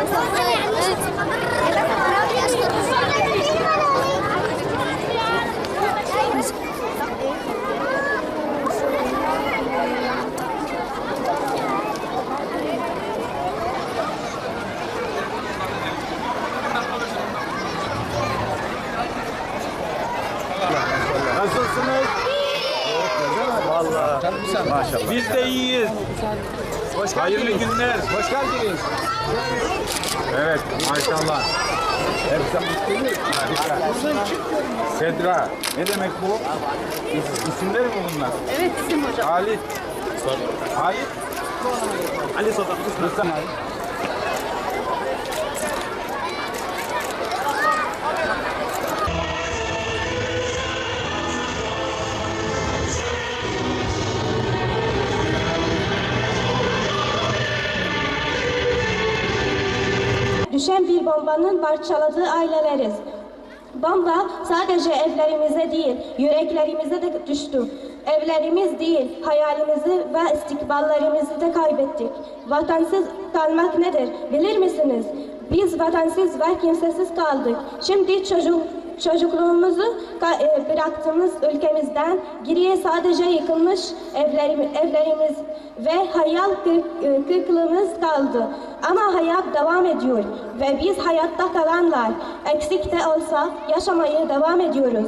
Nasılsınız? Maşallah. Biz de iyiyiz. Hoş Hayırlı günler. Hoş geldiniz. Evet, maşallah. Sedra. Ne demek bu? İs- İsimleri mi bunlar? Evet isim hocam. Halit. Halit. Ali Sokak. Nasıl? Düşen bir bombanın parçaladığı aileleriz. Bomba sadece evlerimize değil, yüreklerimize de düştü. Evlerimiz değil, hayalimizi ve istikballerimizi de kaybettik. Vatansız kalmak nedir bilir misiniz? Biz vatansız ve kimsesiz kaldık. Şimdi çocuk çocukluğumuzu e, bıraktığımız ülkemizden geriye sadece yıkılmış evlerim, evlerimiz ve hayal e, kırıklığımız kaldı. Ama hayat devam ediyor ve biz hayatta kalanlar eksik de olsa yaşamaya devam ediyoruz.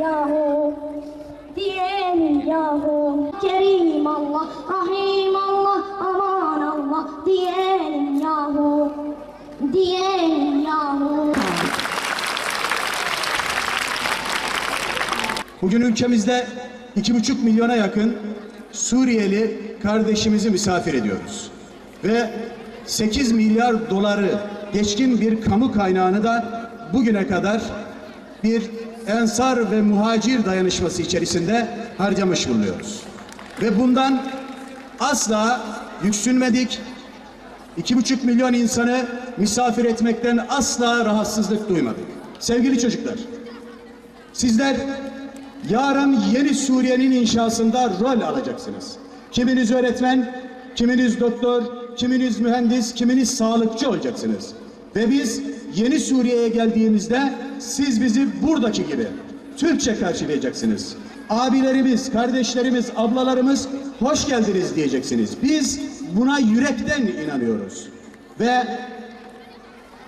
Yahu. Diyelim yahu. Kerim Allah Rahim Allah aman Allah diyelim yahu. Diyelim yahu. Bugün ülkemizde iki buçuk milyona yakın Suriyeli kardeşimizi misafir ediyoruz. Ve 8 milyar doları geçkin bir kamu kaynağını da bugüne kadar bir ensar ve muhacir dayanışması içerisinde harcamış bulunuyoruz. Ve bundan asla yüksünmedik, İki buçuk milyon insanı misafir etmekten asla rahatsızlık duymadık. Sevgili çocuklar, sizler yarın yeni Suriye'nin inşasında rol alacaksınız. Kiminiz öğretmen, kiminiz doktor, kiminiz mühendis, kiminiz sağlıkçı olacaksınız. Ve biz yeni Suriye'ye geldiğimizde siz bizi buradaki gibi Türkçe karşılayacaksınız. Abilerimiz, kardeşlerimiz, ablalarımız hoş geldiniz diyeceksiniz. Biz buna yürekten inanıyoruz. Ve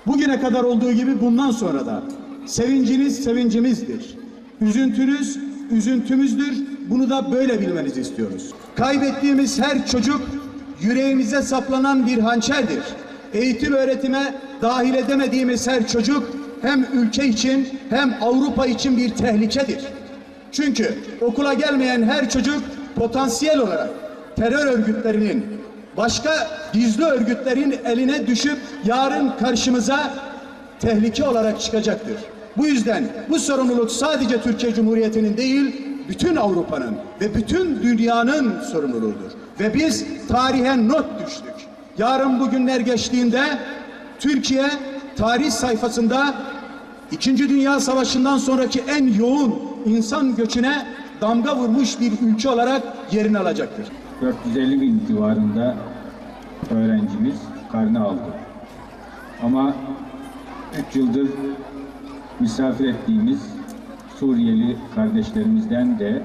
Bugüne kadar olduğu gibi bundan sonra da sevinciniz sevincimizdir. Üzüntünüz üzüntümüzdür. Bunu da böyle bilmenizi istiyoruz. Kaybettiğimiz her çocuk yüreğimize saplanan bir hançerdir. Eğitim öğretime dahil edemediğimiz her çocuk hem ülke için hem Avrupa için bir tehlikedir. Çünkü okula gelmeyen her çocuk potansiyel olarak terör örgütlerinin başka gizli örgütlerin eline düşüp yarın karşımıza tehlike olarak çıkacaktır. Bu yüzden bu sorumluluk sadece Türkiye Cumhuriyeti'nin değil, bütün Avrupa'nın ve bütün dünyanın sorumluluğudur. Ve biz tarihe not düştük. Yarın bugünler geçtiğinde Türkiye tarih sayfasında İkinci Dünya Savaşı'ndan sonraki en yoğun insan göçüne damga vurmuş bir ülke olarak yerini alacaktır. 450 bin civarında öğrencimiz karne aldı. Ama 3 yıldır misafir ettiğimiz Suriyeli kardeşlerimizden de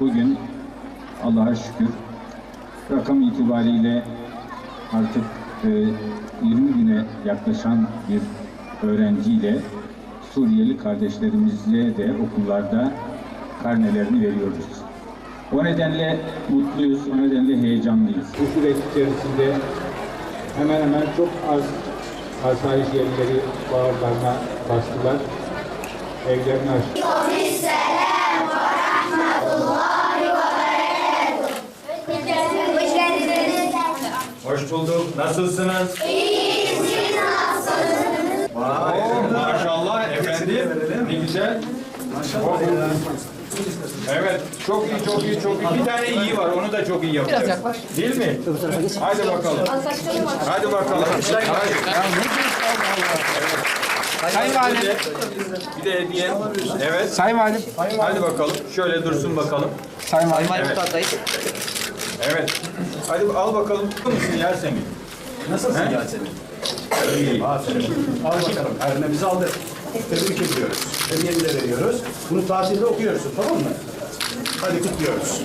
bugün Allah'a şükür rakam itibariyle artık e, 20 bine yaklaşan bir öğrenciyle Suriyeli kardeşlerimize de okullarda karnelerini veriyoruz. O nedenle mutluyuz, o nedenle heyecanlıyız. Bu süreç içerisinde hemen hemen çok az asayiş yerleri bağırlarına bastılar. Evlerini açtılar. Hoş bulduk. Nasılsınız? İyiyiz. Oo, maşallah efendim. Ne güzel. Evet, çok iyi, çok iyi, çok iyi. Bir tane iyi var, onu da çok iyi yapacak. Biraz yaklaş. Değil mi? Hadi bakalım. Hadi bakalım. Hadi. Sayın Valim. Bir de, bir de hediye. Evet. Sayın Valim. Hadi bakalım. Şöyle dursun bakalım. Sayın Valim. Evet. Evet. Hadi al bakalım. Tutuyor musun Yasemin? Nasılsın Yasemin? İyi. Aferin. Al bakalım. Karnemizi aldık. Tebrik ediyoruz. Hediyeni de veriyoruz. Bunu tatilde okuyorsun tamam mı? Hadi kutluyoruz.